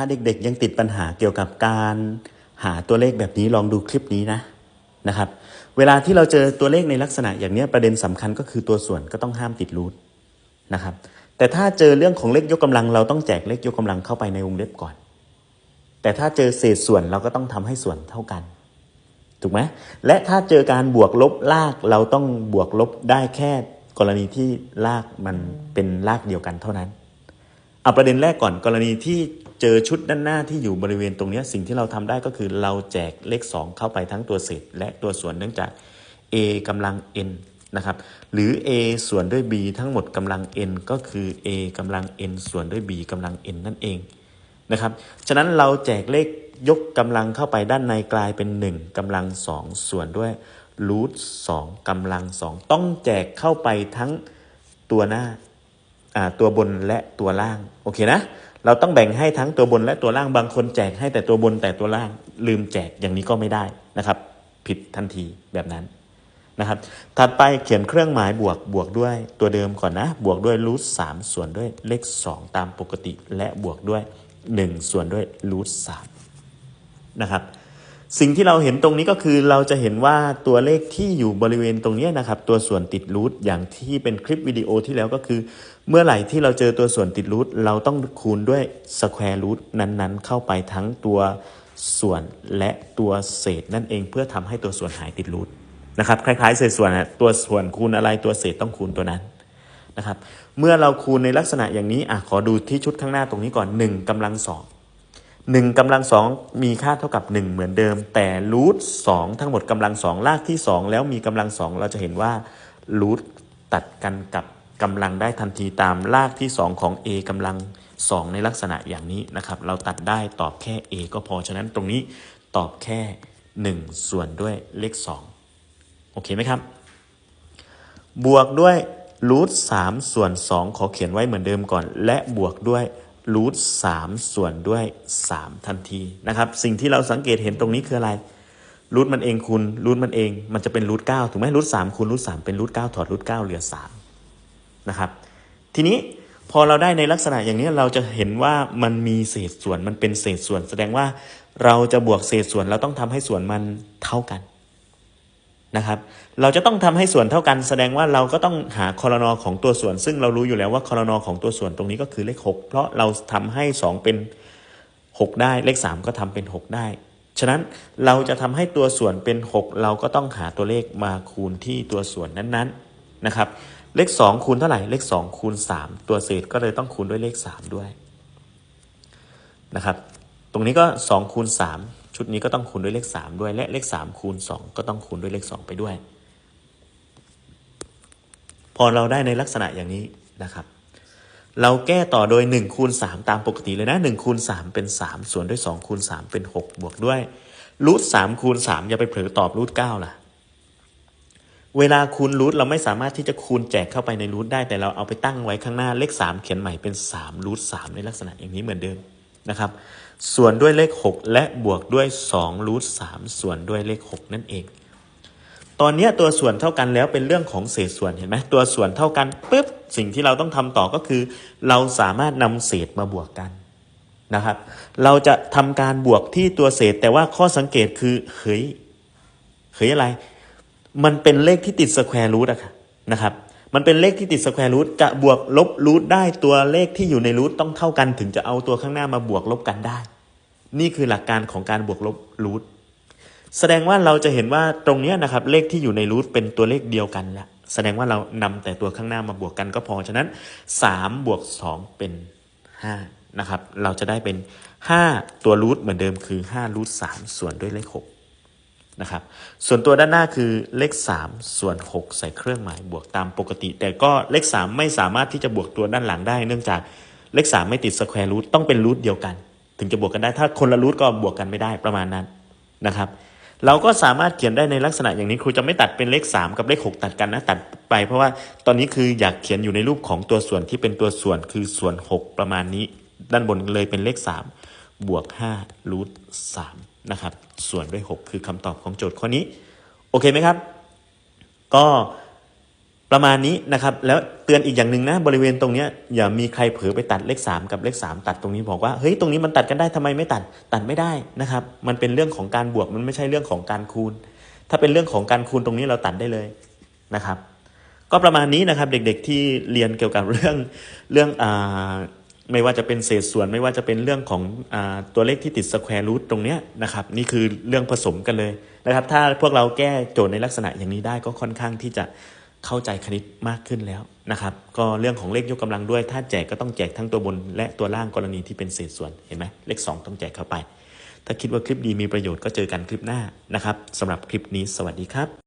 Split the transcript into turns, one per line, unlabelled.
ถ้าเด็กๆยังติดปัญหาเกี่ยวกับการหาตัวเลขแบบนี้ลองดูคลิปนี้นะนะครับ เวลาที่เราเจอตัวเลขในลักษณะอย่างนี้ประเด็นสำคัญก็คือตัวส่วนก็ต้องห้ามติดรูทนะครับ แต่ถ้าเจอเรื่องของเลขยกกำลัง เราต้องแจกเลขยกกำลังเข้าไปในวงเล็บก่อน แต่ถ้าเจอเศษส่วนเราก็ต้องทำให้ส่วนเท่ากันถูกไหมและถ้าเจอการบวกลบลากเราต้องบวกลบได้แค่กรณีที่ลากมันเป็นลากเดียวกันเท่านั้นเอาประเด็นแรกก่อนกรณีที่ เจอชุดด้านหน้าที่อยู่บริเวณตรงนี้สิ่งที่เราทำได้ก็คือเราแจกเลข 2 เข้าไปทั้งตัวเศษและตัวส่วนเนื่องจาก a กำลัง n นะครับหรือ a ส่วนด้วย b ทั้งหมดกำลัง n ก็คือ a กำลัง n ส่วนด้วย b กำลัง n นั่นเองนะครับฉะนั้นเราแจกเลขยกกำลังเข้าไปด้านในกลายเป็น 1กำลัง 2 ส่วนด้วยรูทสองกำลังสองต้องแจกเข้าไปทั้งตัวหน้าอ่าตัวบนและตัวล่าง โอเคนะ เราต้องแบ่งให้ทั้งตัวบนและตัวล่างบางคนแจกให้แต่ตัวบนแต่ตัวล่างลืมแจกอย่างนี้ก็ไม่ได้นะครับ ผิดทันทีแบบนั้นนะครับ ถัดไปเขียนเครื่องหมายบวกบวกด้วยตัวเดิมก่อนนะ บวกด้วยรูทสามส่วนด้วยเลข 2 ตามปกติและบวกด้วย 1 ส่วนด้วยรูทสามนะครับ สิ่งที่เราเห็นตรงนี้ก็คือเราจะเห็นว่าตัวเลขที่อยู่บริเวณตรงนี้นะครับ ตัวส่วนติดรูทอย่างที่เป็นคลิปวิดีโอที่แล้วก็คือ เมื่อไหร่ที่เราเจอตัวส่วนติดรูทเราต้องคูณด้วยสแควร์รูทนั้นๆ เข้าไปทั้งตัวส่วนและตัวเศษนั่นเองเพื่อทำให้ตัวส่วนหายติดรูทนะครับคล้ายๆเศษส่วนตัวส่วนคูณอะไรตัวเศษต้องคูณตัวนั้นนะครับ เมื่อเราคูณในลักษณะอย่างนี้อะขอดูที่ชุดข้างหน้าตรงนี้ก่อน 1กำลังส องหนึ่งกำลังสองมีค่าเท่ากับ 1 เหมือนเดิม แต่รูทสองทั้งหมดกำลังสองลากที่ 2 แล้วมีกำลังสองเราจะเห็นว่ารูทตัดกันกับกำลังได้ทันทีตามลากที่ 2 ของ a กำลัง 2 ในลักษณะอย่างนี้นะครับ เราตัดได้ตอบแค่ a ก็พอ ฉะนั้นตรงนี้ตอบแค่ 1 ส่วนด้วยเลข 2 โอเคไหมครับ บวกด้วยรูทสามส่วนสองขอเขียนไว้เหมือนเดิมก่อน และบวกด้วย รูทสามส่วนด้วยสามทันทีนะครับ สิ่งที่เราสังเกตเห็นตรงนี้คืออะไรรูทมันเองคูณรูทมันเองมันจะเป็นรูทเก้าถูกไหมรูทสามคูณรูทสามเป็นรูทเก้าถอดรูทเก้าเหลือสามนะครับทีนี้พอเราได้ในลักษณะอย่างนี้เราจะเห็นว่ามันมีเศษส่วนมันเป็นเศษส่วน แสดงว่าเราจะบวกเศษส่วนเราต้องทำให้ส่วนมันเท่ากัน นะครับเราจะต้องทำให้ส่วนเท่ากันแสดงว่าเราก็ต้องหาคอรนอของตัวส่วน ซึ่งเรารู้อยู่แล้วว่าคอรนอของตัวส่วนตรงนี้ก็คือเลข 6 เพราะเราทำให้ 2 เป็น 6 ได้เลข 3 ก็ทำเป็น 6 ได้ ฉะนั้นเราจะทำให้ตัวส่วนเป็น 6 เราก็ต้องหาตัวเลขมาคูณที่ตัวส่วนนั้นๆนะครับเลข 2 คูณเท่าไหร่เลข 2 คูณ 3 ตัวเศษก็เลยต้องคูณด้วยเลข 3 ด้วยนะครับตรงนี้ก็ 2 คูณ 3 ชุดนี้ก็ต้องคูณด้วยเลข 3 ด้วยและเลข 3 คูณ 2 ก็ต้องคูณด้วยเลข 2 ไปด้วย พอเราได้ในลักษณะอย่างนี้นะครับ เราแก้ต่อโดย 1 คูณ 3 ตามปกติเลยนะ 1 คูณ 3 เป็น 3 ส่วนด้วย 2 คูณ 3 เป็น 6 บวกด้วยรูท3คูณ3อย่าไปเผลอตอบรูท9ล่ะ เวลาคูณรูทเราไม่สามารถที่จะคูณแจกเข้าไปในรูทได้แต่เราเอาไปตั้งไว้ข้างหน้าเลข3เขียนใหม่เป็น3รูท3ในลักษณะอย่างนี้เหมือนเดิม นะครับส่วนด้วยเลข 6 และบวกด้วย2รูท3ส่วนด้วยเลข 6 นั่นเอง ตอนนี้ตัวส่วนเท่ากันแล้วเป็นเรื่องของเศษส่วนเห็นไหมตัวส่วนเท่ากันปุ๊บสิ่งที่เราต้องทำต่อก็คือ เราสามารถนำเศษมาบวกกันนะครับ เราจะทำการบวกที่ตัวเศษแต่ว่าข้อสังเกตคือเฮ้ยเฮ้ยอะไร มันเป็นเลขที่ติดสแควร์รูทอะค่ะนะครับ มันเป็นเลขที่ติดสแควร์รูทจะบวกลบรูทได้ตัวเลขที่อยู่ในรูทต้องเท่ากันถึงจะเอาตัวข้างหน้ามาบวกลบกันได้ นี่คือหลักการของการบวกลบรูทแสดงว่าเราจะเห็นว่าตรงนี้นะครับเลขที่อยู่ในรูทเป็นตัวเลขเดียวกันละแสดงว่าเรานำแต่ตัวข้างหน้ามาบวกกันก็พอฉะนั้น3บวก2เป็น5นะครับเราจะได้เป็น 5 ตัวรูทเหมือนเดิมคือ5รูท3ส่วนด้วยเลข6 นะครับ ส่วนตัวด้านหน้าคือเลข 3 ส่วน 6 ใส่เครื่องหมายบวกตามปกติ แต่ก็เลข 3 ไม่สามารถที่จะบวกตัวด้านหลังได้ เนื่องจากเลข 3 ไม่ติดสแควร์รูทต้องเป็นรูทเดียวกัน ถึงจะบวกกันได้ถ้าคนละรูทก็บวกกันไม่ได้ประมาณนั้นนะครับเราก็สามารถเขียนได้ในลักษณะอย่างนี้ครูจะไม่ตัดเป็นเลข 3 กับเลข 6 ตัดกันนะตัดไป เพราะว่าตอนนี้คืออยากเขียนอยู่ในรูปของตัวส่วนที่เป็นตัวส่วนคือส่วน 6 ประมาณนี้ ด้านบนเลยเป็นเลข 3 บวก5รูท3นะครับ ส่วนด้วย 6 คือคำตอบของโจทย์ข้อนี้ โอเคไหมครับ ก็ประมาณนี้นะครับ แล้วเตือนอีกอย่างหนึ่งนะ บริเวณตรงนี้อย่ามีใครเผลอไปตัดเลข 3 กับเลข 3 ตัดตรงนี้บอกว่า เฮ้ย ตรงนี้มันตัดกันได้ทำไมไม่ตัด ตัดไม่ได้นะครับ มันเป็นเรื่องของการบวก มันไม่ใช่เรื่องของการคูณ ถ้าเป็นเรื่องของการคูณตรงนี้เราตัดได้เลยนะครับ ก็ประมาณนี้นะครับ เด็กๆที่เรียนเกี่ยวกับเรื่องเรื่องอ่า ไม่ว่าจะเป็นเศษส่วนไม่ว่าจะเป็นเรื่องของอตัวเลขที่ติดสแควร์รูทตรงเนี้ยนะครับนี่คือเรื่องผสมกันเลยนะครับ ถ้าพวกเราแก้โจทย์ในลักษณะอย่างนี้ได้ก็ค่อนข้างที่จะเข้าใจคณิตมากขึ้นแล้วนะครับ ก็เรื่องของเลขยกกำลังด้วย ถ้าแจกก็ต้องแจกทั้งตัวบน และตัวล่างกรณีที่เป็นเศษส่วนเห็นไหมเลข 2 ต้องแจกเข้าไป ถ้าคิดว่าคลิปดีมีประโยชน์ก็เจอกันคลิปหน้านะครับสำหรับคลิปนี้สวัสดีครับ